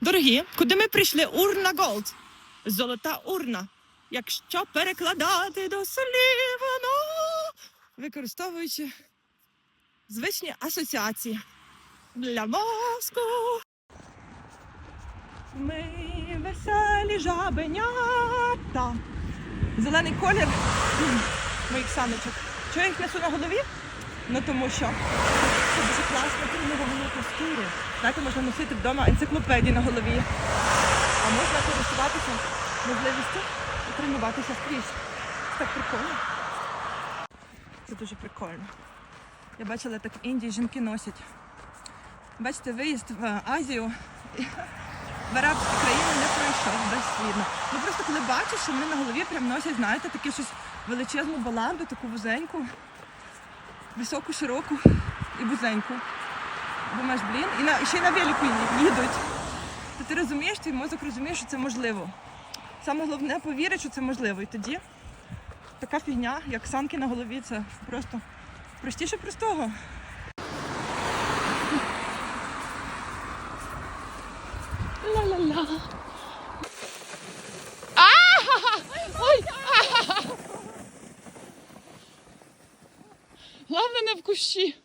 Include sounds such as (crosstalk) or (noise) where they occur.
Дорогі, куди ми прийшли? Урна Голд. Золота урна. Якщо перекладати до дослівно, використовуючи звичні асоціації для мозку. Ми веселі жабенята. Зелений колір моїх саночок. Чого я їх несу на голові? Ну тому що це дуже класно. Знаєте, можна носити вдома енциклопедії на голові. А можна користуватися можливістю і тренуватися скрізь. Це так прикольно. Це дуже прикольно. Я бачила, так в Індії жінки носять. Бачите, виїзд в Азію в арабські країни не пройшов безслідно. Ну просто коли бачиш, що вони на голові прям носять, знаєте, таке щось величезну баланду, таку вузеньку, високу, широку і вузеньку. Думаєш, блін, і, на, ще й на велику їдуть. То ти розумієш, твій мозок розуміє, що це можливо. Саме головне повірити, що це можливо. І тоді така фігня, як санки на голові, це просто простіше простого. Ла-ла-ла. Ой! (laughs) Главне не в кущі.